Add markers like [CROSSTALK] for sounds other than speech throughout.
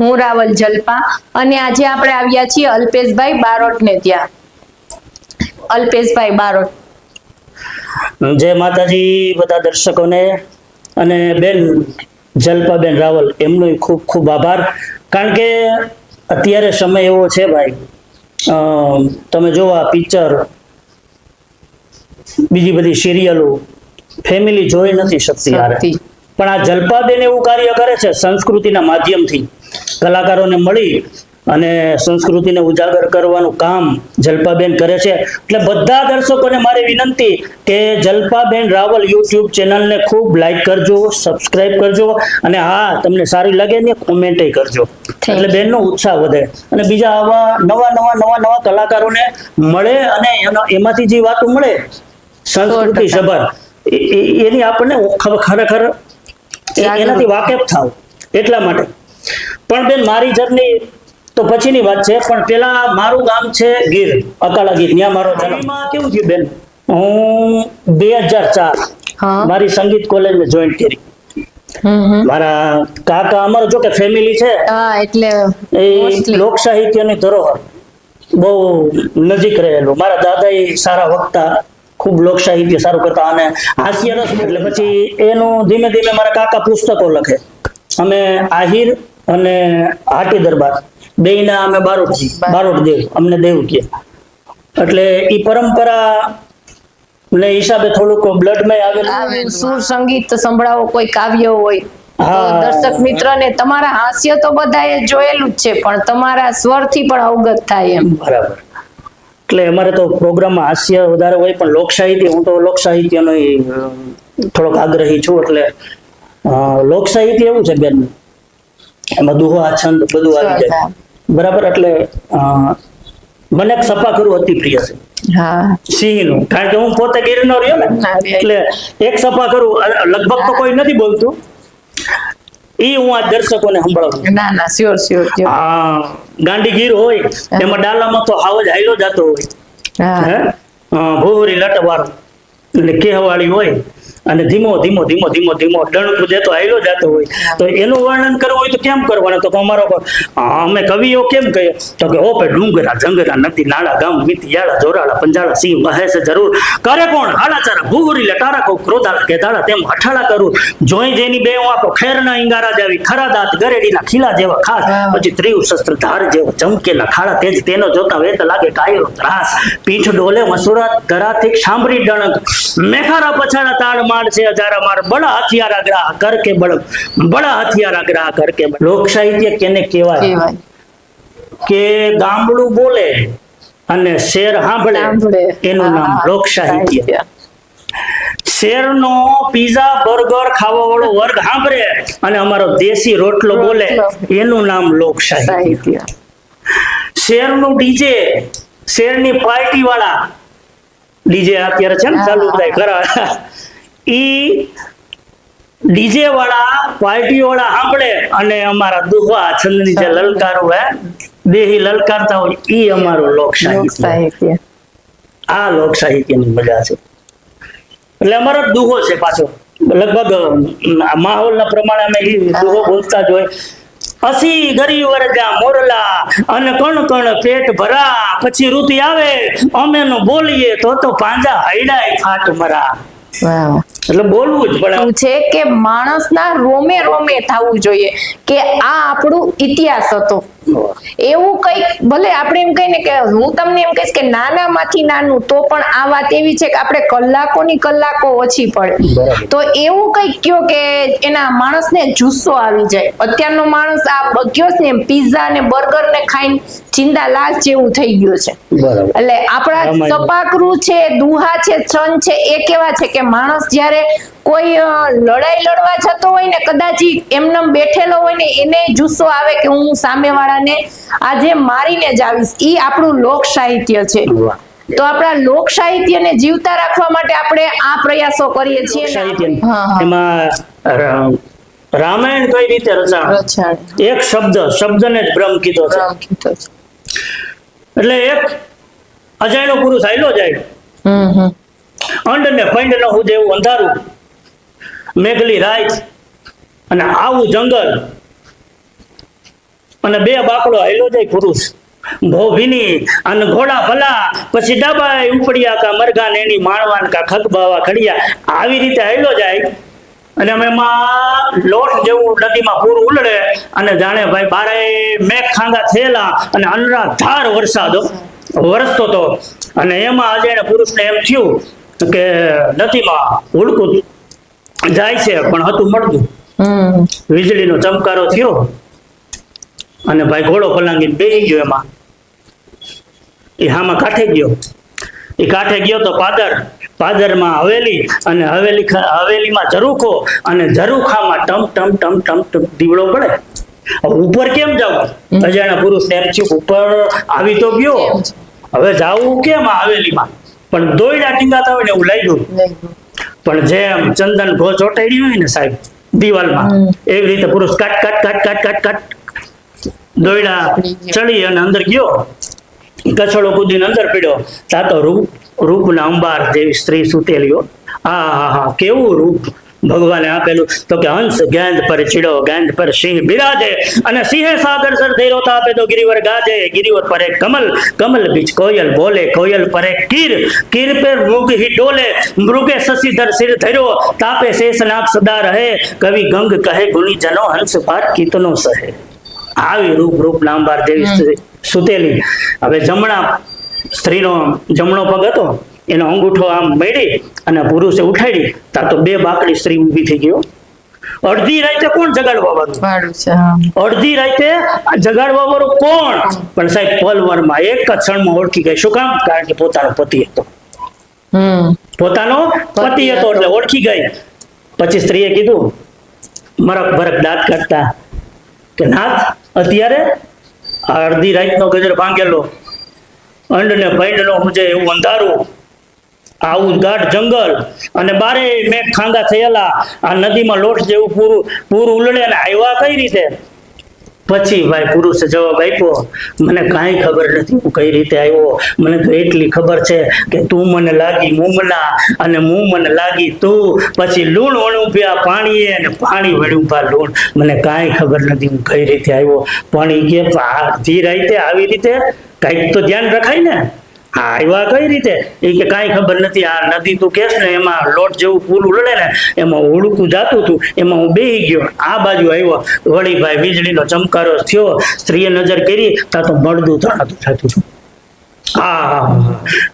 હું રાવલ જલપા. અને આજે આપણે આવ્યા છીએ અલ્પેશભાઈ બારોટ ને ત્યાં. અલ્પેશભાઈ બારોટ. જય માતાજી બધા દર્શકોને. અને બેન જલપાબેન રાવલ એમનો ખૂબ ખૂબ આભાર. કારણ કે અત્યારે સમય એવો છે ભાઈ. તમે જો આ પિક્ચર. બીજી બધી સિરિયલો. ફેમિલી જોઈ નથી શકતી. પણ આ જલપાબેન એવું કાર્ય કરે છે સંસ્કૃતિના માધ્યમથી. કલાકારોને મળી અને સંસ્કૃતિને ઉજાગર કરવાનું કામ જલપાબેન કરે છે. એટલે બધા દર્શકોને મારી વિનંતી કે જલપાબેન રાવલ યુટ્યુબ ચેનલને ખૂબ લાઈક કરજો સબસ્ક્રાઇબ કરજો અને હા તમને સારી લાગે ને કોમેન્ટ કરજો. એટલે બેનનો ઉત્સાહ વધે અને બીજા આવા નવા નવા નવા નવા કલાકારોને મળે અને એનો- એમાંથી જે વાતો મળે સંસ્કૃતિ. સભર એની આપણને ખરેખર એનાથી વાકેફ થાવ એટલા માટે. પણ બેન મારી જર્ની તો પછીની વાત છે પણ પેલા મારું ગામ છે ગીર અકાળા ગીર ત્યાં મારો જન્મ. કેવું થયું બેન? હું બે હજાર ચાર મારી સંગીત કોલેજ મેં જોઈન કરી. મારા કાકા અમારો જો કે ફેમિલી છે એટલે એ. લોક સાહિત્યની ધરોહર. બહુ નજીક રહેલું. મારા દાદા એ સારા વક્તા ખૂબ લોક સાહિત્ય સારું કરતા અને હાસ્ય રસ એટલે પછી એનું ધીમે ધીમે મારા કાકા પુસ્તકો લખે. અમે આહિર અને હાટી દરબાર. બેયના અમે બારોટ. બારોટ દેવ અમને દેવ કે એટલે એ પરંપરા ને હિસાબે થોડુંક બ્લડમાં આવેલું આવેલું સુર સંગીત સંભળાવો કોઈ કાવ્ય હોય દર્શક હા. દર્શક મિત્રને તમારા હાસ્ય તો બધાએ જોયેલું જ છે પણ તમારા સ્વરથી પણ અવગત થાય એમ. બરાબર. એટલે અમારે તો પ્રોગ્રામમાં હાસ્ય વધારે હોય પણ લોક સાહિત્ય હું તો લોક સાહિત્યનો થોડોક આગ્રહી છું એટલે લોક સાહિત્ય એવું છે બેન એમાં દુહા છંદ બધું આવી જાય. બરાબર એટલે મને સફા કરવું અતિ પ્રિય છે. સિંહનું. કારણ કે હું પોતે ગીરનો રહ્યો ને એટલે એક સફા કરું લગભગ તો કોઈ નથી બોલતું. એ હું આ દર્શકોને સંભળાવું. ના ના સ્યોર સ્યોર આ ગાંડી ગીર હોય એમાં ડાલામાં તો હાવ જ હાઈલો જતો હોય. હા. ભૂરી લટવાળો એટલે કેહવાળી હોય. અને ધીમો ધીમો ધીમો ધીમો ધીમો ડણકું દેતો આવ્યો જતો હોય. તો એનું વર્ણન કરવું હોય તો કેમ કરવાનું? તો અમારો અમે કવિઓ કેમ કહીએ? તો કે ઓપે ડુંગરા જંગરા નદી નાળા ગામ મિતિયાળા જોરાળા પંજાળા સિંહ મહેશ જરૂર. કરે કોણ? હાડા ભૂગુરી લટારા કો ક્રોધાળા કે તેમ હઠાળા કરું. જોઈ જેની બે આપો ખેરના ઈંગારા જેવી ખરા દાંત ગરેડીના ખીલા જેવા ખાસ. પછી ત્રિયુ શસ્ત્ર ધાર જેવો ચમકેલા ખાડા તેજ તેનો જોતા વેત લાગે કાયરો ત્રાસ. પીઠ ડોલે મસુરા ધરાથી સાંભળી ડણક. મેખારા પછાડા તાળ માર છે હજારા માર બડા હથિયારા ગ્રાહ કર કે બળ બડા હથિયારા ગ્રાહ કર કે. લોક સાહિત્ય કેને કહેવાય? કે ગામડું બોલે અને શેર સાંભળે. એનું નામ લોક સાહિત્ય. શેરનો પીઝા બર્ગર ખાવા વાળો વર્ગ સાંભળે અને અમારો દેશી રોટલો બોલે એનું નામ લોક સાહિત્ય. શેરનું ડીજે શેરની પાર્ટી વાળા ડીજે અત્યારે છે ને ચાલુ હા, થાય ઈ ડીજે વાળા પાર્ટી વાળા સાંભળે અને અમારા દુહા છંદની જે લલકારો હે દેહી લલકારતા હોય એ અમારું લોક સાહિત્ય આ લોક સાહિત્યની મજા છે. એટલે અમારો દુહો છે પાછો. લગભગ માહોલના પ્રમાણે અમે ઈ દુહો બોલતા જ હોય. અસી ગરી વરજા મોરલા અને કણ કણ પેટ ભરા પછી ઋતુ આવે અમે બોલીએ તો તો પાંજા હૈડાય ફાટ મરા. એટલે બોલવું જ પડે. એવું છે કે માણસના રોમે રોમે થવું જોઈએ કે આ આપણું ઇતિહાસ હતો. એવું કંઈક ભલે આપણે એમ કહીને કે હું તમને એમ કહીશ કે નાનામાંથી નાનું તો પણ આ વાત એવી છે કે આપણે કલાકોની કલાકો ઓછી પડે. તો એવું કંઈક કયો કે એના માણસને જુસ્સો આવી જાય. અત્યારનો માણસ આ બગ્યો ને પીઝા ને બર્ગર ને ખાઈને ચિંદા લાશ જેવું થઈ ગયું છે. એટલે આપણા સપાકરું છે દુહા છે છન છે એ કેવા છે કે માણસ જ્યારે કોઈ લડાઈ લડવા જતો હોય ને કદાચ એમને બેઠેલો હોય ને એને જુસ્સો આવે કે હું સામેવાળાને આજે મારીને જ આવીશ. ઈ આપણું લોક સાહિત્ય છે તો આપણા લોક સાહિત્યને જીવતા રાખવા માટે આપણે આ પ્રયાસો કરીએ છીએ. એમાં રામાયણ કઈ રીતે રચાણ? એક શબ્દ શબ્દને જ બ્રહ્મ કીધો છે. એટલે એક અજાયનો પુરુષ આયલો જાય. અંડ ને પંડ ન હું જેવું અંધારું. મેઘલી રાઈટ. અને આવું જંગલ. અને બે બાકડો હેલો જાય પુરુષ. ભોભીની અને ઘોડા ભલા. પછી ડાબાય ઉપડ્યા કા મરઘા એની માણવાન કા ખગબાવા ખડિયા આવી રીતે હેલો જાય. અને અમે લોટ જેવું નદીમાં પૂરું ઉલડે અને જાણે ભાઈ બારે મેઘ ખાંગા થયેલા અને અનરાધાર વરસાદ વરસતો હતો અને એમાં આજે પુરુષને એમ થયું કે નદીમાં ઉડકું. જાય છે પણ હતું મળતું. વીજળીનો ચમકારો થયો અને ભાઈ ઘોડો પલાંગીને બેસી ગયો એમાં. એ હામાં કાંઠે ગયો. એ કાંઠે ગયો તો પાદર પાદરમાં હવેલી અને હવેલી હવેલીમાં ઝરૂખો અને ઝરૂખામાં ટમ ટમ ટમ ટમ ટમ દીવડો પડે. ઉપર કેમ જવું અજાણ્યા પુરુષને એમ ઉપર આવી તો ગયો. હવે જાવું કેમ હવેલીમાં? પણ દોયડા ટીંગાતા હોય ને એવું લાગ્યું. પણ જેમ ચંદન ઘો ચોટાડી હોય ને સાહેબ દિવાલમાં એવી રીતે પુરુષ કાટ કાટ કાટ કાટ કાટ કાટ દોયડા ચડી અને અંદર ગયો. કછડો કૂદીને અંદર પીડ્યો. તા તો રૂપ રૂપના અંબાર જેવી સ્ત્રી સુતેલીઓ હો. આ હા હા કેવું રૂપ? ભગવાને આપેલું તો કે હંસ ગેંદ પર ચીડો ગેંદ પર સિંહ બિરાજે અને સિંહે સાગર સર ધૈરો આપે તો ગિરિવર ગાજે ગિરિવર પર એક કમલ કમલ બીચ કોયલ બોલે કોયલ પર એક કીર કીર પર મૃગ હી ડોલે મૃગે શશીધર સિર ધર્યો તાપે શેષ નાક સદા રહે કવિ ગંગ કહે ગુણી જનો હંસ પાર કીતનો સહે. આવી રૂપ રૂપ લાંબાર જેવી સુતેલી. હવે જમણા સ્ત્રીનો જમણો પગ હતો. એનો અંગૂઠો આમ મેળી અને પુરુષે ઉઠાડી તા તો બે બાકડી સ્ત્રી ઊભી થઈ ગયો અડધી રાતે કોણ જગાડવા વાળું? ભાડું અડધી રાતે જગાડવા વાળું કોણ? પણ સાહેબ પલવરમાં એક જ ક્ષણમાં ઓળખી ગઈ. શું કામ? કારણ કે પોતાનો પતિ હતો. પોતાનો પતિ હતો એટલે ઓળખી ગઈ. પછી સ્ત્રીએ કીધું મરક ભરક દાંત કાઢતા. કે નાથ અત્યારે આ અડધી રાતનો ગજર ભાંગેલો. અંડ ને પૈંડ નો એવું અંધારું આવું ગાઢ જંગલ અને બારે મેઘ ખાંગા થયેલા. આ નદીમાં લોટ જેવું પૂરું પૂરું ઉલડે ને આવ્યા કઈ રીતે? પછી ભાઈ પુરુષે જવાબ આપ્યો, મને કાંઈ ખબર નથી હું કઈ રીતે આવ્યો. મને તો એટલી ખબર છે કે તું મને લાગી મુમલા અને હું મને લાગી તું. પછી લૂણ વણું પ્યા પાણીએ અને પાણી વણ્યું પા લૂણ. મને કાંઈ ખબર નથી હું કઈ રીતે આવ્યો. પાણી કે ધીર રીતે આવી રીતે? કાંઈક તો ધ્યાન રખાય ને. આવ્યા કઈ રીતે? એ કે કાંઈ ખબર નથી આ નદી તું કેસ ને એમાં લોટ જેવું પૂલ ઉડે ને એમાં ઉડકું જાતું હતું એમાં હું બેહી ગયો. આ બાજુ આવ્યો. વળી ભાઈ વીજળીનો ચમકારો થયો. સ્ત્રીએ નજર કરી તા તો મળદું તણાતું થતું છું. હા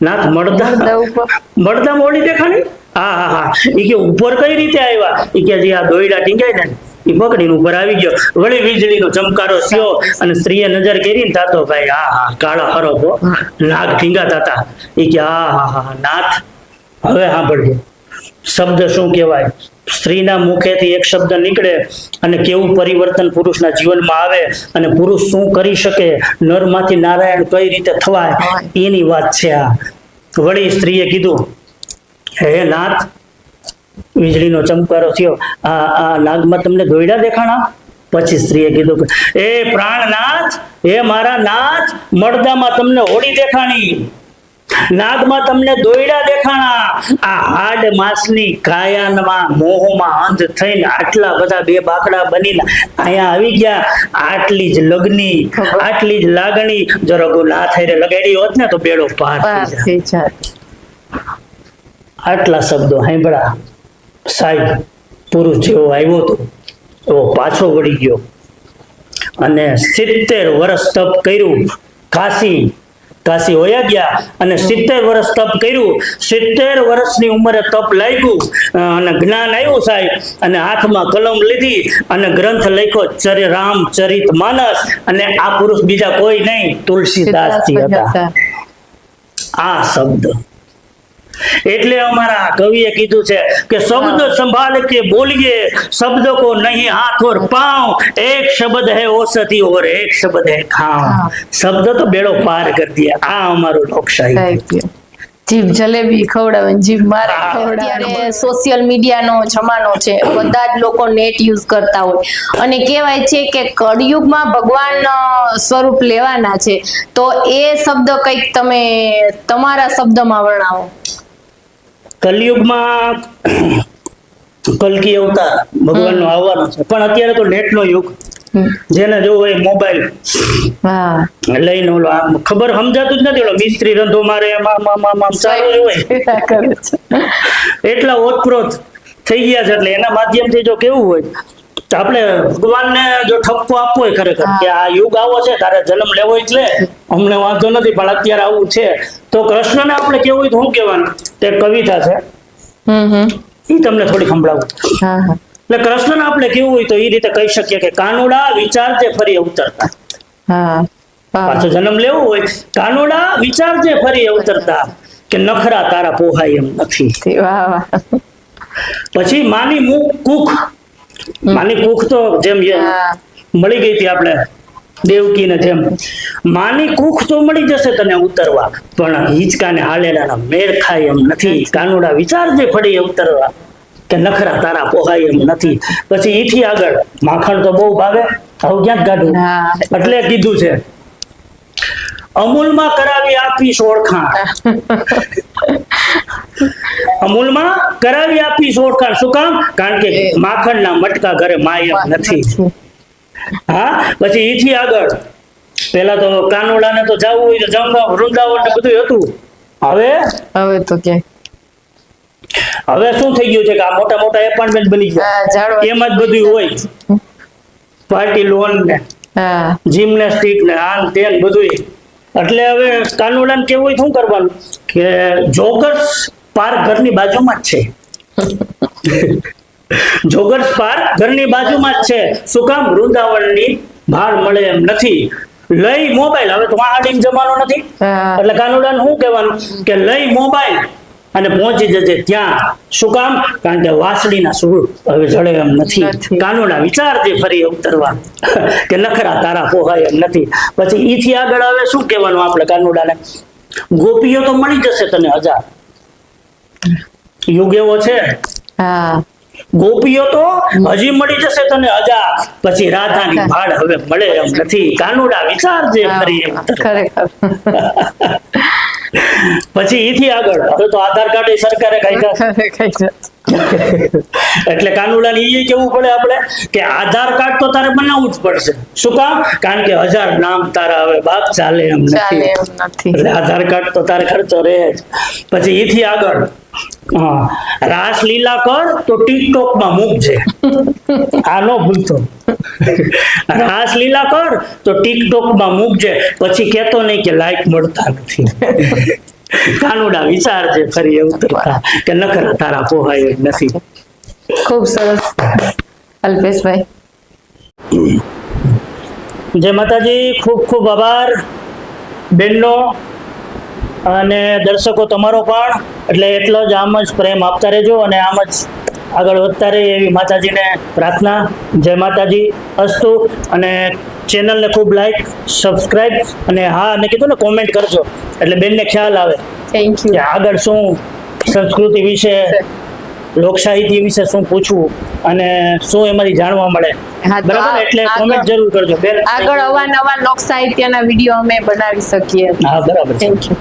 નાથ મળદા? મળદા મોડી દેખાણી? હા હા હા. એ કે ઉપર કઈ રીતે આવ્યા? એ કે જે આ દોયડા ટીંગાય ને એ પકડીને ઉપર આવી ગયો. વળી વીજળીનો ચમકારો થયો અને સ્ત્રીએ નજર કરી ને તાતો ભાઈ આ હા કાળા હરો નાગ ટીંગાતા હતા એ કે આ હા હા નાથ. હવે સાંભળજો. શબ્દ શું કહેવાય? સ્ત્રીના મુખેથી એક શબ્દ નીકળે અને કેવું પરિવર્તન પુરુષના જીવનમાં આવે અને પુરુષ શું કરી શકે? નરમાંથી નારાયણ કઈ રીતે થવાય? એની વાત છે આ. વળી સ્ત્રીએ કીધું હે નાથ વીજળીનો ચમકારો થયો. આ આ નાગમાં તમને દોયડા દેખાણા? પછી સ્ત્રીએ કીધું કે એ પ્રાણનાથ એ મારા નાથ મળદામાં તમને હોળી દેખાણી. નાગમાં તમને દોયડા દેખાણા. આ હાડ માસની કાયાનમાં મોહમાં અંધ થઈને આટલા બધા બે બાકડા બનીને અહીંયા આવી ગયા. આટલી જ લગની આટલી જ લાગણી. જો રઘુનાથ હારે લગાડી હોત ને તો બેડો પાર થઈ જાય આટલા શબ્દો સાંભળ્યા. સાહેબ પુરુષ જેવો આવ્યો હતો એવો પાછો વળી ગયો. અને સિત્તેર વર્ષ તપ કર્યું કાશી કાશી હોયા ગયા અને સિત્તેર વર્ષ તપ કર્યું. સિત્તેર વર્ષની ઉંમરે તપ લાગ્યું અને જ્ઞાન આવ્યું સાહેબ અને હાથમાં કલમ લીધી અને ગ્રંથ લખ્યો ચર રામ ચરિત માનસ અને આ પુરુષ બીજા કોઈ નહીં તુલસીદાસજી હતા. આ શબ્દ. એટલે અમારા કવિએ કીધું છે કે શબ્દ સંભાળ કે બોલીએ શબ્દ કો નહીં હાથ ઓર પાવ એક શબ્દ હે ઓસતી ઓર એક શબ્દ હે ખાવ શબ્દ તો બેડો પાર કરી દે આ અમારો લોકશાહી જીભ જલેબી ખવડાવે જીભ મારે અત્યારે સોશિયલ મીડિયાનો જમાનો છે. બધા જ લોકો નેટ યુઝ કરતા હોય. અને કહેવાય છે કે કળિયુગમાં ભગવાન સ્વરૂપ લેવાના છે. તો એ શબ્દ કંઈક તમે તમારા શબ્દમાં વર્ણાવો. કલયુગમાં કલકી અવતાર ભગવાનનો આવવાનો છે. પણ અત્યારે તો નેટનો યુગ. જેને જોવો એ મોબાઈલ. લઈને ઓલો આમ ખબર સમજાતું જ નથી ઓલો મિસ્ત્રી રંધો મારે આમ આમ આમ આમ ચાલુ જ હોય. એટલા ઓતપ્રોત થઈ ગયા છે. એટલે એના માધ્યમથી જો કેવું હોય તો આપણે ભગવાનને જો ઠપકો આપવો હોય ખરેખર કે આ યુગ આવો છે તારે જન્મ લેવો એટલે અમને વાંધો નથી પણ અત્યારે આવું છે. તો કૃષ્ણને આપણે કેવું હોય તો શું કહેવાનું? તે કવિતા છે. એ તમને થોડી સંભળાવું. એટલે કૃષ્ણને આપણે કેવું હોય તો એ રીતે કહી શકીએ કે કાનુડા વિચારજે ફરી અવતરતા. પાછો જન્મ લેવો હોય કાનુડા વિચારજે ફરી અવતરતા કે નખરા તારા પોહાય એમ નથી. પછી માની મુખ કુખ માની કુખ તો જેમ મળી ગઈ હતી આપણે દેવકીને જેમ. માની કુખ તો મળી જશે તને ઉતરવા. પણ હિંચકાને હાલેલાના મેળ ખાય એમ નથી. કાનુડા વિચારજે ફરી ઉતરવા. કે નખરા તારા પોહાય એમ નથી. પછી ઈથી આગળ માખણ તો બહુ ભાવે. હવે ક્યાંક કાઢું? એટલે કીધું છે અમૂલમાં કરાવી આપી ઓળખાણ. [LAUGHS] અમૂલમાં કરાવી આપી ઓળખાણ શું કામ? કારણ કે માખણના મટકા ઘરે માય નથી. હા? પછી એથી આગળ. પેલા તો કાનોડાને તો જવું હોય તો જમવા વૃંદાવન ને બધું હતું. હવે? હવે તો કે. હવે શું થઈ ગયું છે કે આ મોટા મોટા એપાર્ટમેન્ટ બની ગયા? એમ જ બધું હોય. પાર્ટી લોન ને જિમ્નેસ્ટિક ને આન તેન બધું એટલે હવે કાનુડાને કેવું હોય શું કરવાનું? કે જોગર્સ પાર્ક ઘરની બાજુમાં જ છે. જોગર્સ પાર્ક ઘરની બાજુમાં જ છે. શું કામ? વૃંદાવનની ભાર મળે એમ નથી. લઈ મોબાઈલ. હવે તો આડીમ જમાનો નથી? એટલે કાનુડાને શું કહેવાનું? કે લઈ મોબાઈલ અને પહોંચી જજે ત્યાં. શું કામ? કારણ કે વાસળીના સુર હવે જડે એમ નથી. કાનુડા વિચારજે ફરી ઉતરવા કે નખરા તારા પોહાય એમ નથી. પછી ઈથી આગળ હવે શું કહેવાનું આપણે કાનુડાને? ગોપીઓ તો મળી જશે તને હજાર. યુગ એવો છે. હા. ગોપીઓ તો હજી મળી જશે તને અજા. પછી રાધાની ભાડ હવે મળે એમ નથી. કાનુડા વિચારજે ફરી એમ. ખરેખર. [LAUGHS] પછી ઈથી આગળ. હવે તો આધાર કાર્ડ એ સરકારે કાઢ્યા. એટલે કાનુડાને એ કેવું પડે આપણે? કે આધાર કાર્ડ તો તારે બનાવવું જ પડશે. શું કામ? કારણ કે હજાર નામ તારા હવે બાપ ચાલે એમ નથી. એટલે આધાર કાર્ડ તો તારે ખર્ચો રહે જ. પછી એથી આગળ. હા. રાસલીલા કર તો ટિકટોકમાં મૂકજે આ નો ભૂલતો. રાસલીલા કર તો ટિકટોકમાં મૂકજે પછી કેતો નહીં કે લાઈક મળતા નથી. કાનુડા વિચારજે ફરી એવું કરતા કે નકરા તારા પોહાય નથી. ખૂબ સરસ. અલ્પેશભાઈ. જય માતાજી ખૂબ ખૂબ આભાર. બેનનો અને દર્શકો તમારો પણ. એટલે એટલો જ આમ જ પ્રેમ આપતા રહેજો અને આમ જ આગળ વધતા રહે એવી માતાજીને પ્રાર્થના. જય માતાજી અસ્તુ. અને ચેનલને ખૂબ લાઈક સબસ્ક્રાઇબ અને હા મેં કીધું ને કોમેન્ટ કરજો. એટલે બેનને ખ્યાલ આવે થેન્ક યુ આગળ શું સંસ્કૃતિ વિશે લોકસાહિત્ય વિશે શું પૂછવું અને શું એમાંથી જાણવા મળે. બરાબર એટલે કોમેન્ટ જરૂર કરજો. આગળ અવાનવા લોક સાહિત્યના વીડિયો અમે બનાવી શકીએ. હા બરાબર થેન્ક યુ